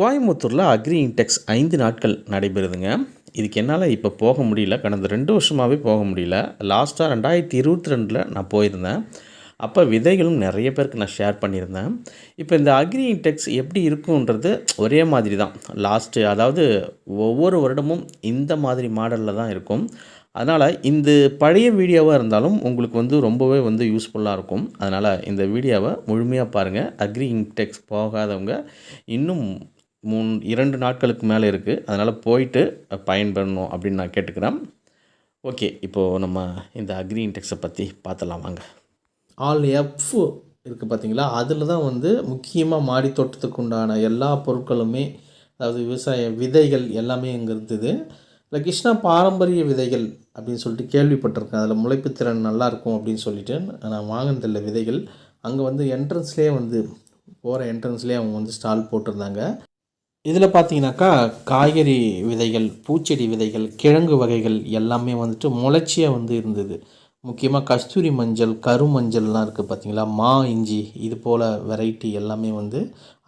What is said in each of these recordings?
கோயம்புத்தூரில் agri index ஐந்து நாட்கள் நடைபெறுதுங்க. இதுக்கு என்னால் இப்போ போக முடியல. கடந்த ரெண்டு வருஷமாகவே போக முடியல. லாஸ்ட்டாக ரெண்டாயிரத்தி இருபத்தி ரெண்டில் நான் போயிருந்தேன். அப்போ விதைகளும் நிறைய பேருக்கு நான் ஷேர் பண்ணியிருந்தேன். இப்போ இந்த அக்ரி இன்டெக்ஸ் எப்படி இருக்குன்றது ஒரே மாதிரி தான் லாஸ்ட்டு அதாவது ஒவ்வொரு வருடமும் இந்த மாதிரி மாடலில் தான் இருக்கும். அதனால் இந்த பழைய வீடியோவாக இருந்தாலும் உங்களுக்கு வந்து ரொம்பவே வந்து யூஸ்ஃபுல்லாக இருக்கும். அதனால் இந்த வீடியோவை முழுமையாக பாருங்கள் அக்ரி இன்டெக்ஸ் போகாதவங்க இன்னும் மூணு இரண்டு நாட்களுக்கு மேலே இருக்குது அதனால் போயிட்டு பயன்பெறணும் அப்படின்னு நான் கேட்டுக்கிறேன். ஓகே இப்போது நம்ம இந்த அக்ரி இன்டெக்ஸை பற்றி பார்த்தலாம் வாங்க. ஆல் எஃப் இருக்குது பார்த்தீங்களா அதில் தான் வந்து முக்கியமாக மாடி தோட்டத்துக்கு உண்டான எல்லா பொருட்களுமே அதாவது விவசாய விதைகள் எல்லாமே இங்கே இருந்தது இல்லை கிருஷ்ணா பாரம்பரிய விதைகள் அப்படின்னு சொல்லிட்டு கேள்விப்பட்டிருக்கேன். அதில் முளைப்புத்திறன் நல்லாயிருக்கும் அப்படின்னு சொல்லிட்டு நான் வாங்கினதில்ல விதைகள். அங்கே வந்து என்ட்ரன்ஸ்லேயே வந்து போகிற என்ட்ரன்ஸ்லேயே அவங்க வந்து ஸ்டால் போட்டிருந்தாங்க. இதில் பார்த்தீங்கன்னாக்கா காய்கறி விதைகள் பூச்செடி விதைகள் கிழங்கு வகைகள் எல்லாமே வந்துட்டு முளைச்சியாக வந்து இருந்தது. முக்கியமாக கஸ்தூரி மஞ்சள் கரு மஞ்சள்லாம் இருக்குது பார்த்தீங்களா? மா இஞ்சி இது போல் வெரைட்டி எல்லாமே வந்து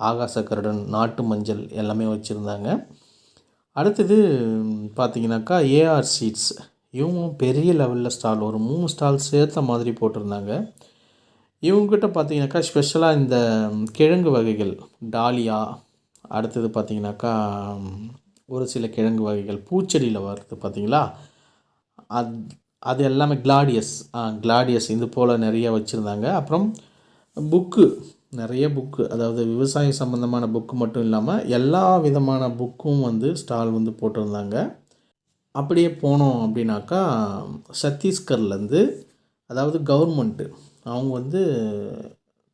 ஆகாச கருடன் நாட்டு மஞ்சள் எல்லாமே வச்சுருந்தாங்க. அடுத்தது பார்த்தீங்கன்னாக்கா ஏஆர் சீட்ஸ் இவங்களும் பெரிய லெவலில் ஸ்டால் ஒரு மூணு ஸ்டால் சேர்த்த மாதிரி போட்டிருந்தாங்க. இவங்ககிட்ட பார்த்தீங்கன்னாக்கா ஸ்பெஷலாக இந்த கிழங்கு வகைகள் டாலியா அடுத்தது பார்த்திங்கனாக்கா ஒரு சில கிழங்கு வகைகள் பூச்செடியில் வருது பார்த்திங்களா? அது அது எல்லாமே கிளாடியஸ் கிளாடியஸ் இது போல் நிறைய வச்சுருந்தாங்க. அப்புறம் புக்கு. நிறைய புக்கு. அதாவது விவசாயம் சம்மந்தமான புக்கு மட்டும் இல்லாமல் எல்லா விதமான புக்கும் வந்து ஸ்டால் வந்து போட்டிருந்தாங்க. அப்படியே போனோம் அப்படின்னாக்கா சத்தீஸ்கர்லேருந்து அதாவது கவர்மெண்ட்டு அவங்க வந்து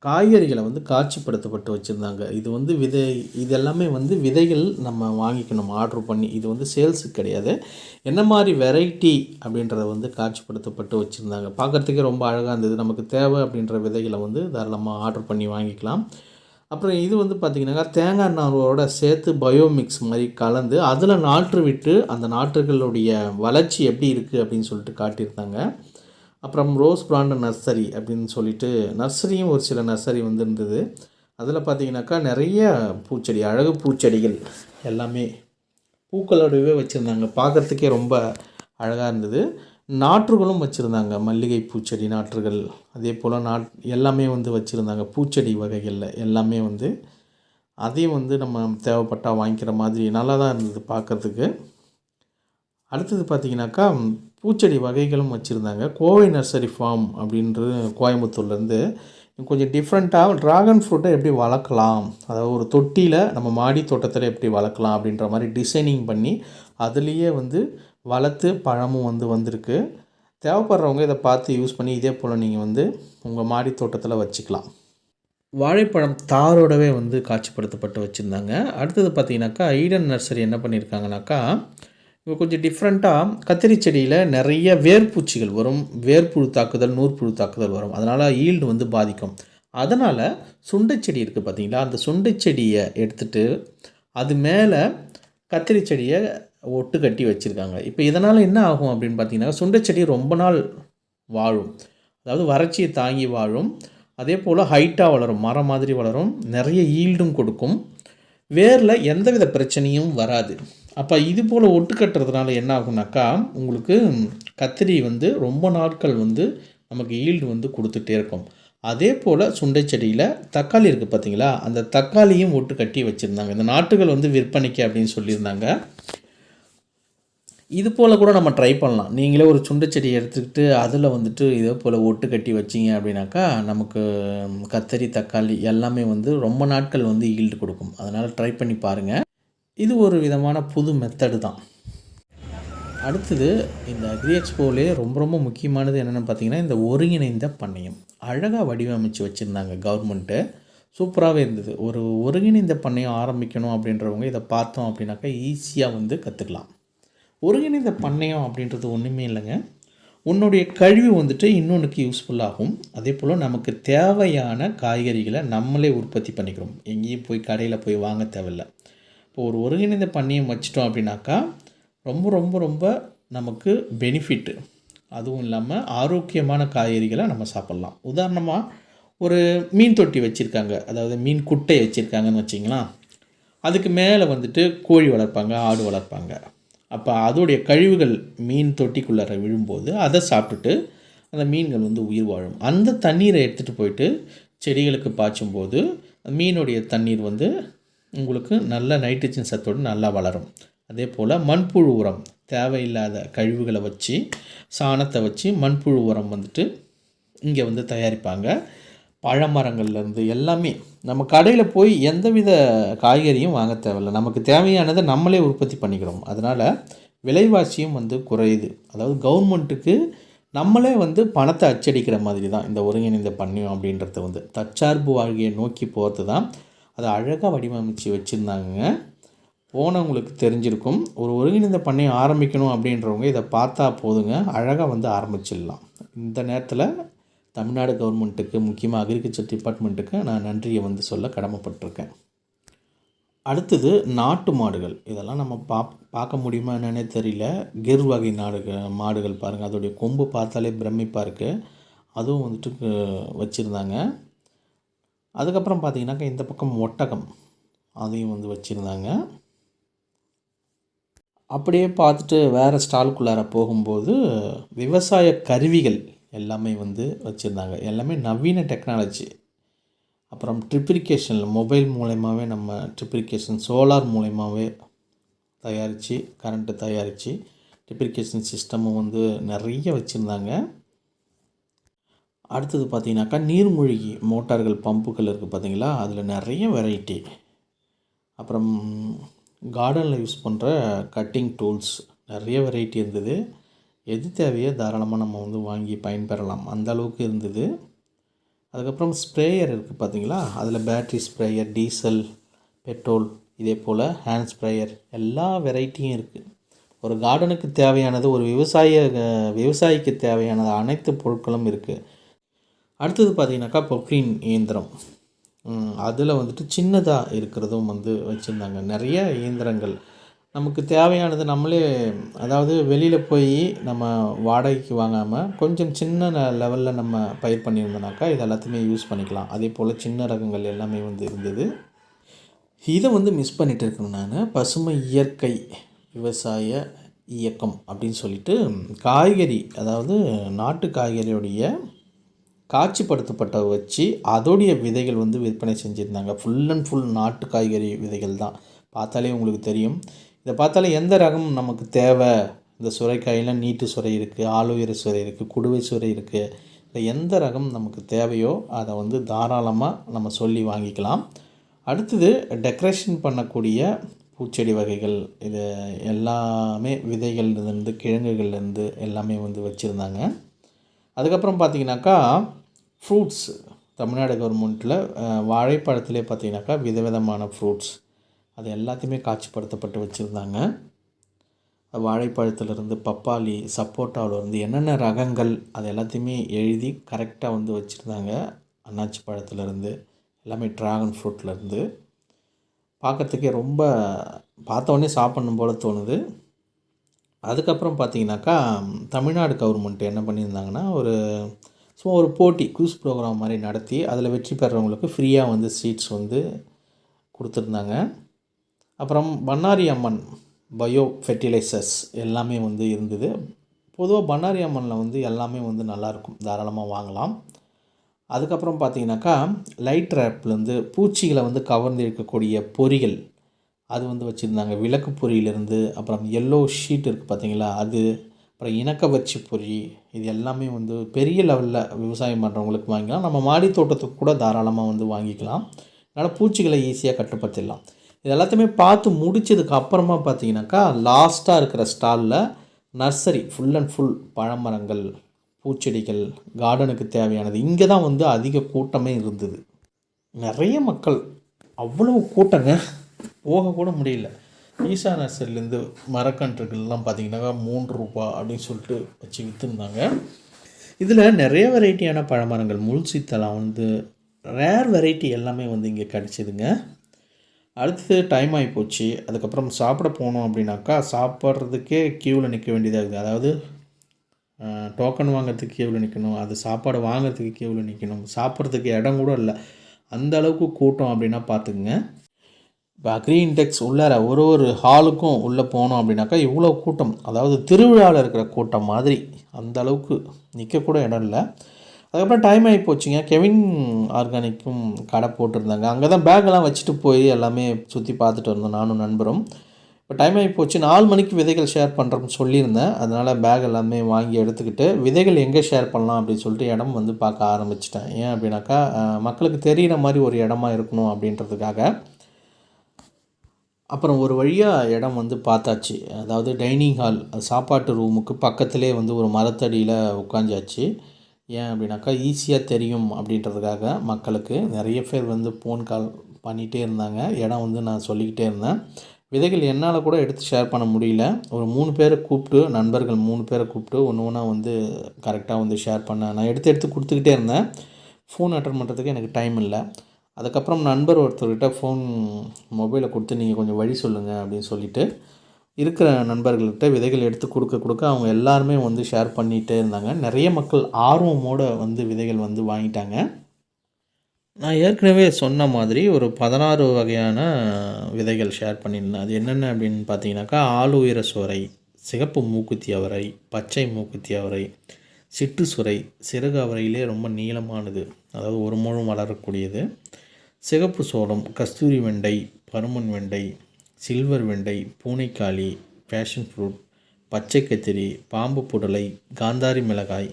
காய்கறிகளை வந்து காட்சிப்படுத்தப்பட்டு வச்சுருந்தாங்க. இது வந்து விதை இது எல்லாமே வந்து விதைகள் நம்ம வாங்கிக்கணும் ஆர்டர் பண்ணி. இது வந்து சேல்ஸுக்கு கிடையாது. என்ன மாதிரி வெரைட்டி அப்படின்றத வந்து காட்சிப்படுத்தப்பட்டு வச்சுருந்தாங்க. பார்க்குறதுக்கே ரொம்ப அழகாக இருந்தது. நமக்கு தேவை அப்படின்ற விதைகளை வந்து தாராளமாக ஆர்டர் பண்ணி வாங்கிக்கலாம். அப்புறம் இது வந்து பார்த்திங்கனாக்கா தேங்காய் நாரோட சேர்த்து பயோமிக்ஸ் மாதிரி கலந்து அதில் நாற்று விட்டு அந்த நாற்றுகளுடைய வளர்ச்சி எப்படி இருக்குது அப்படின்னு சொல்லிட்டு காட்டியிருந்தாங்க. அப்புறம் ரோஸ் பிராண்ட் நர்சரி அப்படின்னு சொல்லிட்டு நர்சரியும் ஒரு சில நர்சரி வந்து இருந்தது அதில் பார்த்தீங்கன்னாக்கா நிறைய பூச்செடி அழகு பூச்செடிகள் எல்லாமே பூக்களோடவே வச்சுருந்தாங்க. பார்க்குறதுக்கே ரொம்ப அழகாக இருந்தது. நாற்றுகளும் வச்சுருந்தாங்க. மல்லிகை பூச்செடி நாற்றுகள் அதே போல் நாட் எல்லாமே வந்து வச்சுருந்தாங்க. பூச்செடி வகைகளில் எல்லாமே வந்து. அதையும் வந்து நம்ம தேவைப்பட்டால் வாங்கிக்கிற மாதிரி நல்லா தான் இருந்தது பார்க்குறதுக்கு அடுத்தது பார்த்திங்கனாக்கா பூச்செடி வகைகளும் வச்சுருந்தாங்க. கோவை நர்சரி ஃபார்ம் அப்படின்றது கோயம்புத்தூர்லேருந்து. கொஞ்சம் டிஃப்ரெண்ட்டாக ட்ராகன் ஃப்ரூட்டை எப்படி வளர்க்கலாம்? அதாவது ஒரு தொட்டியில் நம்ம மாடி தோட்டத்தில் எப்படி வளர்க்கலாம் அப்படின்ற மாதிரி டிசைனிங் பண்ணி அதுலேயே வந்து வளர்த்து பழமும் வந்து வந்திருக்கு. தேவைப்படுறவங்க இதை பார்த்து யூஸ் பண்ணி இதே போல் நீங்கள் வந்து உங்கள் மாடி தோட்டத்தில் வச்சுக்கலாம். வாழைப்பழம் தாரோடவே வந்து காட்சிப்படுத்தப்பட்டு வச்சுருந்தாங்க. அடுத்தது பார்த்திங்கனாக்கா ஈடன் நர்சரி என்ன பண்ணியிருக்காங்கனாக்கா கொஞ்சம் டிஃப்ரெண்ட்டாக கத்திரி செடியில் நிறைய வேர்பூச்சிகள் வரும். வேர்ப்புழு தாக்குதல் நூற்புழு தாக்குதல் வரும். அதனால் ஈல்டு வந்து பாதிக்கும். அதனால் சுண்டைச்செடி இருக்குது பார்த்தீங்களா அந்த சுண்டைச்செடியை எடுத்துகிட்டு அது மேலே கத்திரி செடியை ஒட்டு கட்டி வச்சுருக்காங்க. இப்போ இதனால் என்ன ஆகும் அப்படின்னு பார்த்தீங்கன்னா சுண்டைச்செடி ரொம்ப நாள் வாழும். அதாவது வறட்சியை தாங்கி வாழும். அதே போல் ஹைட்டாக வளரும். மரம் மாதிரி வளரும். நிறைய ஈல்டும் கொடுக்கும். வேரில் எந்தவித பிரச்சனையும் வராது. அப்போ இது போல் ஒட்டு கட்டுறதுனால என்ன ஆகுனாக்கா உங்களுக்கு கத்திரி வந்து ரொம்ப நாட்கள் வந்து நமக்கு ஈல்டு வந்து கொடுத்துட்டே இருக்கும். அதே போல் சுண்டை செடியில் தக்காளி இருக்குது பார்த்தீங்களா அந்த தக்காளியும் ஒட்டு கட்டி வச்சுருந்தாங்க. இந்த நாட்டுகள் வந்து விற்பனைக்கு அப்படின்னு சொல்லியிருந்தாங்க. இது போல் கூட நம்ம ட்ரை பண்ணலாம். நீங்களே ஒரு சுண்டை செடி எடுத்துக்கிட்டு அதில் வந்துட்டு இதே போல் ஒட்டு கட்டி வச்சிங்க அப்படின்னாக்கா நமக்கு கத்தரி தக்காளி எல்லாமே வந்து ரொம்ப நாட்கள் வந்து ஈல்டு கொடுக்கும். அதனால் ட்ரை பண்ணி பாருங்கள் இது ஒரு விதமான புது மெத்தடு தான். அடுத்தது இந்த அக்ரி எக்ஸ்போலே ரொம்ப ரொம்ப முக்கியமானது என்னென்னு பார்த்தீங்கன்னா இந்த ஒருங்கிணைந்த பண்ணையம். அழகாக வடிவமைச்சு வச்சுருந்தாங்க கவர்மெண்ட்டு சூப்பராகவே இருந்தது. ஒரு ஒருங்கிணைந்த பண்ணையம் ஆரம்பிக்கணும் அப்படின்றவங்க இதை பார்த்தோம் அப்படின்னாக்கா ஈஸியாக வந்து கற்றுக்கலாம் ஒருங்கிணைந்த பண்ணையம் அப்படின்றது ஒன்றுமே இல்லைங்க. உன்னுடைய கழிவு வந்துட்டு இன்னொன்றுக்கு யூஸ்ஃபுல்லாகும் அதே போல் நமக்கு தேவையான காய்கறிகளை நம்மளே உற்பத்தி பண்ணிக்கிறோம். எங்கேயும் போய் கடையில் போய் வாங்க தேவையில்ல. இப்போ ஒரு ஒருங்கிணைந்த பண்ணியம் வச்சிட்டோம் அப்படின்னாக்கா ரொம்ப ரொம்ப ரொம்ப நமக்கு பெனிஃபிட்டு அதுவும் இல்லாமல் ஆரோக்கியமான காய்கறிகளை நம்ம சாப்பிட்லாம். உதாரணமாக ஒரு மீன் தொட்டி வச்சுருக்காங்க. அதாவது மீன் குட்டை வச்சுருக்காங்கன்னு வச்சிங்களா அதுக்கு மேலே வந்துட்டு கோழி வளர்ப்பாங்க ஆடு வளர்ப்பாங்க. அப்போ அதோடைய கழிவுகள் மீன் தொட்டிக்குள்ளார விழும்போது அதை சாப்பிட்டுட்டு அந்த மீன்கள் வந்து உயிர் வாழும். அந்த தண்ணீரை எடுத்துகிட்டு போயிட்டு செடிகளுக்கு பாய்ச்சும்போது மீனுடைய தண்ணீர் வந்து உங்களுக்கு நல்ல நைட்ரஜன் சத்தோடு நல்லா வளரும். அதே போல் மண்புழு உரம் தேவையில்லாத கழிவுகளை வச்சு சாணத்தை வச்சு மண்புழு உரம் வந்துட்டு இங்கே வந்து தயாரிப்பாங்க. பழமரங்கள்லேருந்து எல்லாமே நம்ம கடையில் போய் எந்தவித காய்கறியும் வாங்க தேவையில்ல. நமக்கு தேவையானதை நம்மளே உற்பத்தி பண்ணிக்கிறோம். அதனால் விலைவாசியும் வந்து குறையுது. அதாவது கவர்மெண்ட்டுக்கு நம்மளே வந்து பணத்தை அச்சடிக்கிற மாதிரி தான் இந்த ஒருங்கிணைந்த பண்ணையம் அப்படின்றது வந்து தற்சார்பு வாழ்க்கையை நோக்கி போகிறது தான் அதை அழகாக வடிவமைச்சு வச்சுருந்தாங்க போனவங்களுக்கு தெரிஞ்சிருக்கும். ஒரு ஒருங்கிணைந்த பண்ணையை ஆரம்பிக்கணும் அப்படின்றவங்க இதை பார்த்தா போதுங்க. அழகாக வந்து ஆரம்பிச்சிடலாம். இந்த நேரத்தில் தமிழ்நாடு கவர்மெண்ட்டுக்கு முக்கியமாக அக்ரிகல்ச்சர் டிபார்ட்மெண்ட்டுக்கு நான் நன்றியை வந்து சொல்ல கடமைப்பட்டிருக்கேன். அடுத்தது நாட்டு மாடுகள். இதெல்லாம் நம்ம பா பார்க்க முடியுமா என்னன்னே தெரியல. கிர் வகை நாடுகள் மாடுகள் பாருங்கள் அதோடைய கொம்பு பார்த்தாலே பிரமிப்பாக இருக்குது அதுவும் வந்துட்டு வச்சுருந்தாங்க. அதுக்கப்புறம் பார்த்தீங்கன்னாக்கா இந்த பக்கம் ஒட்டகம் அதையும் வந்து வச்சுருந்தாங்க. அப்படியே பார்த்துட்டு வேறு ஸ்டாலுக்குள்ளார போகும்போது விவசாய கருவிகள் எல்லாமே வந்து வச்சுருந்தாங்க. எல்லாமே நவீன டெக்னாலஜி. அப்புறம் ட்ரிப்ரிகேஷனில் மொபைல் மூலயமாவே நம்ம ட்ரிப்ரிகேஷன் சோலார் மூலயமாவே தயாரித்து கரண்ட்டு தயாரித்து ட்ரிப்ரிகேஷன் சிஸ்டமும் வந்து நிறைய வச்சுருந்தாங்க. அடுத்தது பார்த்தீங்கன்னாக்கா நீர்மூழ்கி மோட்டார்கள் பம்புகள் இருக்குது பார்த்தீங்களா? அதில் நிறைய வெரைட்டி அப்புறம் கார்டனில் யூஸ் பண்ணுற கட்டிங் டூல்ஸ் நிறைய வெரைட்டி இருந்தது. எது தேவையோ தாராளமாக நம்ம வந்து வாங்கி பயன்பெறலாம். அந்த அளவுக்கு இருந்தது. அதுக்கப்புறம் ஸ்ப்ரேயர் இருக்குது பார்த்தீங்களா? அதில் பேட்ரி ஸ்ப்ரேயர் டீசல் பெட்ரோல் இதே போல் ஹேண்ட் ஸ்ப்ரேயர் எல்லா வெரைட்டியும் இருக்குது ஒரு கார்டனுக்கு தேவையானது ஒரு விவசாய விவசாயிக்கு தேவையானது அனைத்து பொருட்களும் இருக்குது அடுத்தது பார்த்தீங்கன்னாக்கா பொக்ரீன் இயந்திரம். அதில் வந்துட்டு சின்னதாக இருக்கிறதும் வந்து வச்சுருந்தாங்க. நிறைய இயந்திரங்கள். நமக்கு தேவையானது நம்மளே அதாவது வெளியில் போய் நம்ம வாடகைக்கு வாங்காமல் கொஞ்சம் சின்ன லெவலில் நம்ம பயிர் பண்ணியிருந்தோனாக்கா இது எல்லாத்தையுமே யூஸ் பண்ணிக்கலாம். அதே போல் சின்ன ரகங்கள் எல்லாமே வந்து இருந்தது. இதை வந்து மிஸ் பண்ணிகிட்டு இருக்கேன் நான். பசுமை இயற்கை விவசாய இயக்கம் அப்படின்னு சொல்லிட்டு காய்கறி அதாவது நாட்டு காய்கறியுடைய காட்சிப்படுத்தப்பட்ட வச்சு அதோடைய விதைகள் வந்து விற்பனை செஞ்சுருந்தாங்க. ஃபுல் அண்ட் ஃபுல் நாட்டு காய்கறி விதைகள் தான். பார்த்தாலே உங்களுக்கு தெரியும். இதை பார்த்தாலே எந்த ரகம் நமக்கு தேவை? இந்த சுரைக்காயில் நீட்டு சுரை இருக்குது ஆலோவேர சுரை இருக்குது குடுவை சுரை இருக்குது இல்லை எந்த ரகம் நமக்கு தேவையோ அதை வந்து தாராளமாக நம்ம சொல்லி வாங்கிக்கலாம். அடுத்தது டெக்கரேஷன் பண்ணக்கூடிய பூச்செடி வகைகள். இது எல்லாமே விதைகள்லேருந்து கிழங்குகள்லேருந்து எல்லாமே வந்து வச்சுருந்தாங்க. அதுக்கப்புறம் பார்த்தீங்கன்னாக்கா ஃப்ரூட்ஸ் தமிழ்நாடு கவர்மெண்ட்டில் வாழைப்பழத்திலே பார்த்தீங்கன்னாக்கா விதவிதமான ஃப்ரூட்ஸ் அது எல்லாத்தையுமே காட்சிப்படுத்தப்பட்டு வச்சுருந்தாங்க. வாழைப்பழத்துலேருந்து பப்பாளி சப்போட்டாவிலேருந்து என்னென்ன ரகங்கள் அது எல்லாத்தையுமே எழுதி கரெக்டாக வந்து வச்சுருந்தாங்க. அன்னாச்சி பழத்துலேருந்து எல்லாமே ட்ராகன் ஃப்ரூட்லேருந்து பார்க்கறதுக்கே ரொம்ப பார்த்தோன்னே சாப்பிட்ணும் போல் தோணுது. அதுக்கப்புறம் பார்த்தீங்கன்னாக்கா தமிழ்நாடு கவர்மெண்ட் என்ன பண்ணியிருந்தாங்கன்னா ஒரு சும்மா ஒரு போட்டி குவிஸ் ப்ரோக்ராம் மாதிரி நடத்தி அதில் வெற்றி பெறவங்களுக்கு ஃப்ரீயாக வந்து சீட்ஸ் வந்து கொடுத்துருந்தாங்க. அப்புறம் பண்ணாரி அம்மன் பயோ ஃபெர்டிலைசர்ஸ் எல்லாமே வந்து இருந்தது. பொதுவாக பண்ணாரி அம்மனில் வந்து எல்லாமே வந்து நல்லாயிருக்கும். தாராளமாக வாங்கலாம். அதுக்கப்புறம் பார்த்தீங்கன்னாக்கா லைட் ரேப்லேருந்து பூச்சிகளை வந்து கவர்ந்து இருக்கக்கூடிய பொறிகள் அது வந்து வச்சுருந்தாங்க. விளக்கு பொறியிலேருந்து அப்புறம் எல்லோ ஷீட் இருக்குது பார்த்தீங்களா அது அப்புறம் இணக்க வச்சு பொறி இது எல்லாமே வந்து பெரிய லெவலில் விவசாயம் பண்ணுறவங்களுக்கு வாங்கிக்கலாம். நம்ம மாடி தோட்டத்துக்கு கூட தாராளமாக வந்து வாங்கிக்கலாம். அதனால் பூச்சிகளை ஈஸியாக கட்டுப்படுத்திடலாம். இது எல்லாத்தையுமே பார்த்து முடிச்சதுக்கு அப்புறமா பார்த்தீங்கன்னாக்கா லாஸ்ட்டாக இருக்கிற ஸ்டாலில் நர்சரி ஃபுல் அண்ட் ஃபுல் பழமரங்கள் பூச்செடிகள் கார்டனுக்கு தேவையானது. இங்கே தான் வந்து அதிக கூட்டமே இருந்தது. நிறைய மக்கள் அவ்வளோ கூட்டங்க. போக கூட முடியல. ஈசா நர்சரிலேருந்து மரக்கன்றுகள்லாம் பார்த்தீங்கன்னாக்கா மூன்று ரூபா அப்படின்னு சொல்லிட்டு வச்சு விற்றுருந்தாங்க இதில் நிறைய வெரைட்டியான பழமரங்கள் முள் சித்தலாம் வந்து ரேர் வெரைட்டி எல்லாமே வந்து இங்கே கிடச்சிதுங்க. அடுத்தது டைம் ஆகி போச்சு. அதுக்கப்புறம் சாப்பிட போனோம் அப்படின்னாக்கா சாப்பிட்றதுக்கே க்யூவில் நிற்க வேண்டியதாக இருக்குது. அதாவது டோக்கன் வாங்குறதுக்கு க்யூவில் நிற்கணும் அது சாப்பாடு வாங்குறதுக்கு க்யூவில் நிற்கணும். சாப்பிட்றதுக்கு இடம் கூட இல்லை. அந்த அளவுக்கு கூட்டம் அப்படின்னா பார்த்துக்குங்க. இப்போ அக்ரி இன்டெக்ஸ் உள்ளார ஒரு ஒரு ஹாலுக்கும் உள்ளே போனோம் அப்படின்னாக்கா இவ்வளோ கூட்டம் அதாவது திருவிழாவில் இருக்கிற கூட்டம் மாதிரி அந்த அளவுக்கு நிற்கக்கூட இடம் இல்லை. அதுக்கப்புறம் டைம் ஆகி போச்சுங்க. கெவின் ஆர்கானிக்கும் கடை போட்டிருந்தாங்க. அங்கே தான் பேக்கெல்லாம் வச்சுட்டு போய் எல்லாமே சுற்றி பார்த்துட்டு வந்தோம் நானும் நண்பரும். இப்போ டைம் ஆகி போச்சு. நாலு மணிக்கு விதைகள் ஷேர் பண்ணுறோம்னு சொல்லியிருந்தேன். அதனால் பேக் எல்லாமே வாங்கி எடுத்துக்கிட்டு விதைகள் எங்கே ஷேர் பண்ணலாம் அப்படின்னு சொல்லிட்டு இடம் வந்து பார்க்க ஆரம்பிச்சிட்டேன். ஏன் அப்படின்னாக்கா மக்களுக்கு தெரிகிற மாதிரி ஒரு இடமா இருக்கணும் அப்படின்றதுக்காக அப்புறம் ஒரு வழியாக இடம் வந்து பார்த்தாச்சு. அதாவது டைனிங் ஹால் சாப்பாட்டு ரூமுக்கு பக்கத்திலே வந்து ஒரு மரத்தடியில் உட்காந்தாச்சு ஏன் அப்படின்னாக்கா ஈஸியாக தெரியும் அப்படின்றதுக்காக மக்களுக்கு நிறைய பேர் வந்து ஃபோன் கால் பண்ணிகிட்டே இருந்தாங்க. இடம் வந்து நான் சொல்லிக்கிட்டே இருந்தேன். விதைகள் என்னால் கூட எடுத்து ஷேர் பண்ண முடியல. ஒரு மூணு பேரை கூப்பிட்டு நண்பர்கள் மூணு பேரை கூப்பிட்டு ஒன்று ஒன்றா வந்து கரெக்டாக வந்து ஷேர் பண்ணேன் நான் எடுத்து எடுத்து கொடுத்துக்கிட்டே இருந்தேன். ஃபோன் அட்டன் பண்ணுறதுக்கு எனக்கு டைம் இல்லை. அதுக்கப்புறம் நண்பர் ஒருத்தர்கிட்ட ஃபோன் மொபைலை கொடுத்து நீங்கள் கொஞ்சம் வழி சொல்லுங்கள் அப்படின்னு சொல்லிட்டு இருக்கிற நண்பர்கள்கிட்ட விதைகள் எடுத்து கொடுக்க கொடுக்க அவங்க எல்லாருமே வந்து ஷேர் பண்ணிகிட்டே இருந்தாங்க. நிறைய மக்கள் ஆர்வமோடு வந்து விதைகள் வந்து வாங்கிட்டாங்க. நான் ஏற்கனவே சொன்ன மாதிரி ஒரு பதினாறு வகையான விதைகள் ஷேர் பண்ணியிருந்தேன். அது என்னென்ன அப்படின்னு பார்த்தீங்கன்னாக்கா ஆளுயிர சுரை சிகப்பு மூக்குத்தி அவரை பச்சை மூக்குத்தி அவரை சிட்டு சுரை சிறகு அவரையிலே ரொம்ப நீளமானது அதாவது ஒரு முழம் வளரக்கூடியது. சிகப்பு சோளம் கஸ்தூரி வெண்டை பருமன் வெண்டை சில்வர் வெண்டை பூனைக்காளி பேஷன் ஃப்ரூட் பச்சை கத்திரி பாம்பு புடலை காந்தாரி மிளகாய்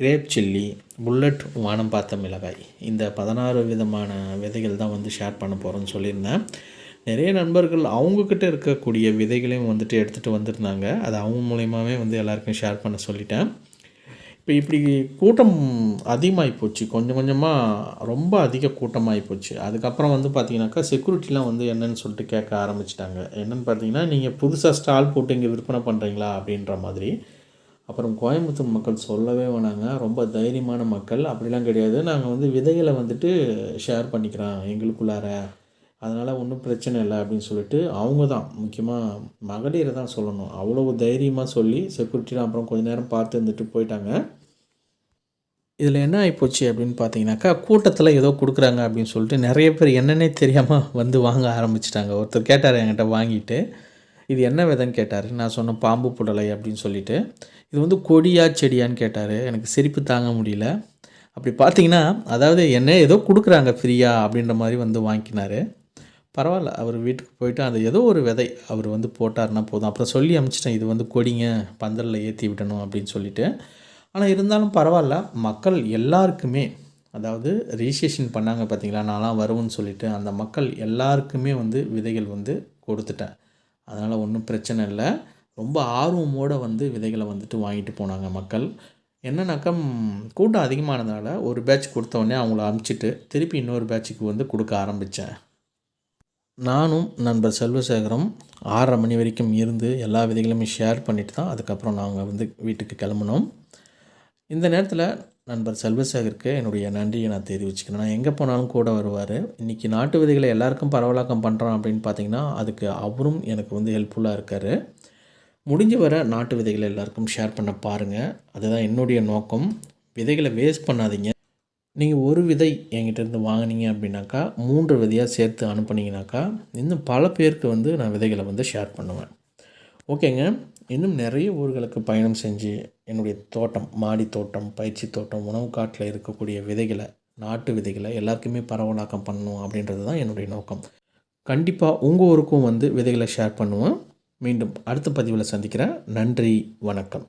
கிரேப் சில்லி புல்லட் வானம் பார்த்த மிளகாய். இந்த பதினாறு விதமான விதைகள் தான் வந்து ஷேர் பண்ண போகிறோன்னு சொல்லியிருந்தேன். நிறைய நண்பர்கள் அவங்கக்கிட்ட இருக்கக்கூடிய விதைகளையும் வந்துட்டு எடுத்துகிட்டு வந்திருந்தாங்க. அது அவங்க மூலயமாவே வந்து எல்லாருக்கும் ஷேர் பண்ண சொல்லிட்டேன். இப்போ இப்படி கூட்டம் அதிகமாகி போச்சு. கொஞ்சம் கொஞ்சமாக ரொம்ப அதிக கூட்டமாகி போச்சு. அதுக்கப்புறம் வந்து பார்த்தீங்கன்னாக்கா செக்யூரிட்டிலாம் வந்து என்னன்னு சொல்லிட்டு கேட்க ஆரம்பிச்சிட்டாங்க. என்னன்னு பார்த்தீங்கன்னா நீங்கள் புதுசாக ஸ்டால் போட்டு இங்கே விற்பனை பண்ணுறீங்களா அப்படின்ற மாதிரி. அப்புறம் கோயம்புத்தூர் மக்கள் சொல்லவே வேணாங்க. ரொம்ப தைரியமான மக்கள். அப்படிலாம் கிடையாது. நாங்கள் வந்து விதைகளை வந்துட்டு ஷேர் பண்ணிக்கிறோம் எங்களுக்குள்ளார. அதனால் ஒன்றும் பிரச்சனை இல்லை அப்படின்னு சொல்லிட்டு அவங்க தான். முக்கியமாக மகளிரை தான் சொல்லணும். அவ்வளோ தைரியமாக சொல்லி செக்யூரிட்டிலாம் அப்புறம் கொஞ்ச நேரம் பார்த்து இருந்துட்டு போயிட்டாங்க. இதில் என்ன ஆகிப்போச்சு அப்படின்னு பார்த்தீங்கன்னாக்கா கூட்டத்தில் ஏதோ கொடுக்குறாங்க அப்படின்னு சொல்லிட்டு நிறைய பேர் என்னன்னே தெரியாமல் வந்து வாங்க ஆரம்பிச்சிட்டாங்க. ஒருத்தர் கேட்டார் என்கிட்ட வாங்கிட்டு இது என்ன விதைன்னு கேட்டார். நான் சொன்னேன் பாம்பு புடலை அப்படின்னு சொல்லிட்டு. இது வந்து கொடியா செடியான்னு கேட்டார். எனக்கு சிரிப்பு தாங்க முடியல. அப்படி பார்த்தீங்கன்னா அதாவது என்ன ஏதோ கொடுக்குறாங்க ஃப்ரீயா அப்படின்ற மாதிரி வந்து வாங்கினார். பரவாயில்ல அவர் வீட்டுக்கு போயிட்டு அந்த ஏதோ ஒரு விதை அவர் வந்து போட்டார்னா போதும். அப்புறம் சொல்லி அனுப்பிச்சிட்டேன் இது வந்து கொடிங்க பந்தலில் ஏற்றி விடணும் அப்படின்னு சொல்லிட்டு. ஆனால் இருந்தாலும் பரவாயில்ல. மக்கள் எல்லாருக்குமே அதாவது ரிஜிஸ்ட்ரேஷன் பண்ணாங்க பார்த்தீங்களா நான்லாம் வருவேன்னு சொல்லிட்டு அந்த மக்கள் எல்லாருக்குமே வந்து விதைகள் வந்து கொடுத்துட்டேன். அதனால் ஒன்றும் பிரச்சனை இல்லை. ரொம்ப ஆர்வமோடு வந்து விதைகளை வந்துட்டு வாங்கிட்டு போனாங்க மக்கள். என்னன்னாக்கா கூட்டம் அதிகமானதுனால ஒரு பேட்ச் கொடுத்தோடனே அவங்கள அனுப்பிச்சிட்டு திருப்பி இன்னொரு பேட்சுக்கு வந்து கொடுக்க ஆரம்பித்தேன் நானும் நண்பர் செல்வசேகரம் ஆறரை மணி வரைக்கும் இருந்து எல்லா விதைகளுமே ஷேர் பண்ணிட்டு தான் அதுக்கப்புறம் நாங்கள் வந்து வீட்டுக்கு கிளம்புனோம். இந்த நேரத்தில் நண்பர் செல்வசேகருக்கு என்னுடைய நன்றியை நான் தெரிவிச்சுக்கிறேன். நான் எங்கே போனாலும் கூட வருவார். இன்றைக்கி நாட்டு விதைகளை எல்லாருக்கும் பரவலாக்கம் பண்ணுறோம் அப்படின்னு பார்த்தீங்கன்னா அதுக்கு அவரும் எனக்கு வந்து ஹெல்ப்ஃபுல்லாக இருக்கார். முடிஞ்ச வர நாட்டு விதைகளை எல்லாருக்கும் ஷேர் பண்ண பாருங்கள் அதுதான் என்னுடைய நோக்கம். விதைகளை வேஸ்ட் பண்ணாதீங்க. நீங்கள் ஒரு விதை என்கிட்டருந்து வாங்கினீங்க வாங்குனீங்க அப்படின்னாக்கா மூன்று விதையாக சேர்த்து அனுப்புனீங்கனாக்கா இன்னும் பல பேருக்கு வந்து நான் விதைகளை வந்து ஷேர் பண்ணுவேன். ஓகேங்க. இன்னும் நிறைய ஊர்களுக்கு பயணம் செஞ்சு என்னுடைய தோட்டம் மாடி தோட்டம் பயிற்சி தோட்டம் உணவு காட்டில் இருக்கக்கூடிய விதைகளை நாட்டு விதைகளை எல்லாருக்குமே பரவலாக்கம் பண்ணணும் அப்படின்றது தான் என்னுடைய நோக்கம். கண்டிப்பாக உங்கள் ஊருக்கும் வந்து விதைகளை ஷேர் பண்ணுவேன் மீண்டும் அடுத்த பதிவில் சந்திக்கிறேன். நன்றி வணக்கம்.